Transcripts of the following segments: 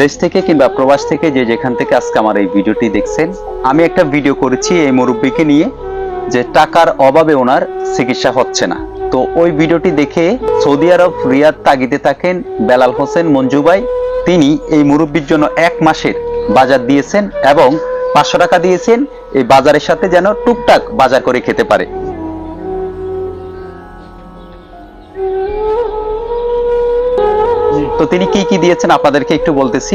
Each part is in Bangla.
দেশ থেকে কিংবা প্রবাস থেকে যে যেখান থেকে আজকে আমার এই ভিডিওটি দেখছেন, আমি একটা ভিডিও করেছি এই মুরব্বীকে নিয়ে যে টাকার অভাবে ওনার চিকিৎসা হচ্ছে না। তো ওই ভিডিওটি দেখে সৌদি আরব রিয়াদ তাগিদে থাকেন বেলাল হোসেন মঞ্জুবাই তিনি এই মুরব্বীর জন্য এক মাসের বাজার দিয়েছেন এবং পাঁচশো টাকা দিয়েছেন। এই বাজারের সাথে যেন টুকটাক বাজার করে খেতে পারে। তো তিনি কি কি দিয়েছেন আপনাদেরকে একটু বলতেছি।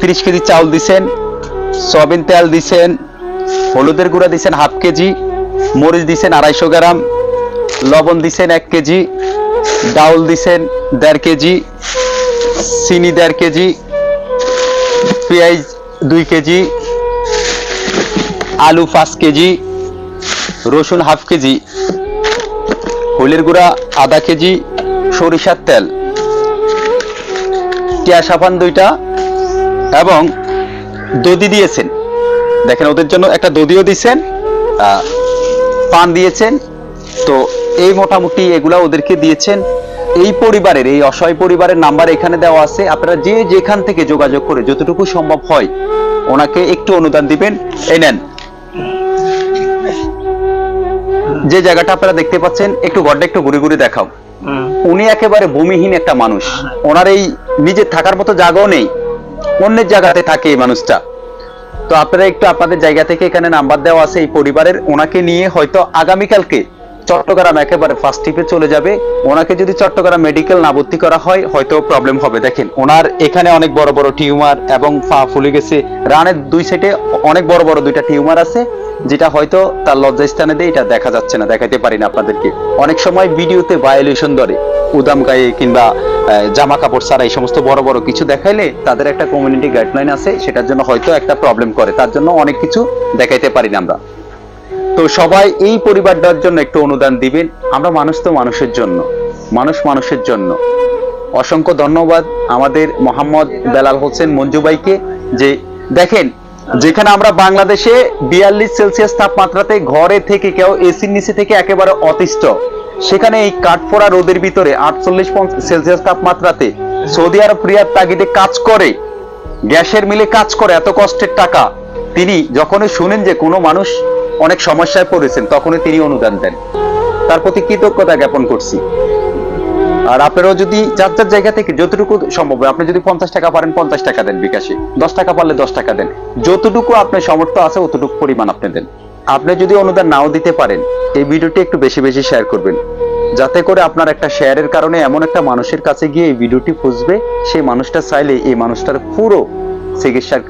তিরিশ কেজি চাউল দিছেন, সয়াবিন তেল দিছেন, হলুদের গুঁড়া দিছেন হাফ কেজি, মরিচ দিছেন আড়াইশো গ্রাম, লবণ দিছেন এক কেজি, ডাউল দিছেন দেড় কেজি, চিনি দেড় কেজি, পেঁয়াজ দুই কেজি, আলু পাঁচ কেজি, রসুন হাফ কেজি হলের গুঁড়া আধা কেজি, সরিষার তেল। টিয়া সাবান দুইটা এবং দদি দিয়েছেন। দেখেন, ওদের জন্য একটা দদিও দিয়েছেন পান দিয়েছেন। তো এই মোটামুটি এগুলা ওদেরকে দিয়েছেন। এই পরিবারের, এই অসহায় পরিবারের নাম্বার এখানে দেওয়া আছে। আপনারা যে যেখান থেকে যোগাযোগ করে যতটুকু সম্ভব হয়, ওনাকে একটু অনুদান দিবেন। এই নেন। যে জায়গাটা আপনারা দেখতে পাচ্ছেন, একটু ঘরটা একটু ঘুরে ঘুরে দেখাও। উনি একেবারে ভূমিহীন একটা মানুষ। ওনার এই নিজের থাকার মতো জায়গাও নেই। অন্যের জায়গাতে থাকে এই মানুষটা। তো আপনারা একটু আপনাদের জায়গা থেকে এখানে নাম্বার দেওয়া আছে এই পরিবারের। ওনাকে নিয়ে হয়তো আগামীকালকে চট্টগ্রাম একেবারে ফার্স্ট ট্রিপে চলে যাবে। ওনাকে যদি চট্টগ্রাম মেডিকেল না ভর্তি করা হয় হয়তো প্রবলেম হবে। দেখেন ওনার এখানে অনেক বড় বড় টিউমার এবং পা ফুলে গেছে। রানের দুই সাইডে অনেক বড় বড় দুইটা টিউমার আছে। যেটা হয়তো তার লজ্জাস্থানে দিয়ে এটা দেখা যাচ্ছে না দেখাতে পারি না আপনাদেরকে। অনেক সময় ভিডিওতে ভায়োলেশন ধরে, উদাম গায়ে কিংবা জামা কাপড় ছাড়া এই সমস্ত বড় বড় কিছু দেখাইলে তাদের একটা কমিউনিটি গাইডলাইন আছে, সেটার জন্য হয়তো একটা প্রবলেম করে। তার জন্য অনেক কিছু দেখাইতে পারি না আমরা। তো সবাই এই পরিবারটার জন্য একটু অনুদান দিবেন। আমরা মানুষ তো মানুষের জন্য। মানুষ মানুষের জন্য। অসংখ্য ধন্যবাদ আমাদের মোহাম্মদ বেলাল হোসেন মঞ্জু ভাইকে যে দেখেন যেখানে আমরা বাংলাদেশে বিয়াল্লিশ সেলসিয়াস তাপমাত্রাতে ঘরে থেকে কেউ এসির নিচে থেকে একেবারে অতিষ্ঠ। সেখানে এই কাঠফোড়া রোদের ভিতরে আটচল্লিশ সেলসিয়াস তাপমাত্রাতে সৌদি আরব রিয়াদ তাগিদে কাজ করে, গ্যাসের মিলে কাজ করে, এত কষ্টের টাকা। তিনি যখনই শুনেন যে কোনো মানুষ অনেক সমস্যায় পড়েছেন, তখনই তিনি অনুদান দেন। তার প্রতি কৃতজ্ঞতা জ্ঞাপন করছি। আর আপনারাও যদি যার যার জায়গা থেকে যতটুকু সম্ভব হয়, আপনি যদি পঞ্চাশ টাকা পারেন, পঞ্চাশ টাকা দেন বিকাশে। দশ টাকা পারলে দশ টাকা দেন। যতটুকু আপনার সামর্থ্য আছে, অতটুকু পরিমাণ আপনি দেন। আপনি যদি অনুদান নাও দিতে পারেন, এই ভিডিওটি একটু বেশি বেশি শেয়ার করবেন। যাতে করে আপনার একটা শেয়ারের কারণে এমন একটা মানুষের কাছে গিয়ে এই ভিডিওটি খুঁজবে, সেই মানুষটা চাইলে এই মানুষটার পুরো চিকিৎসার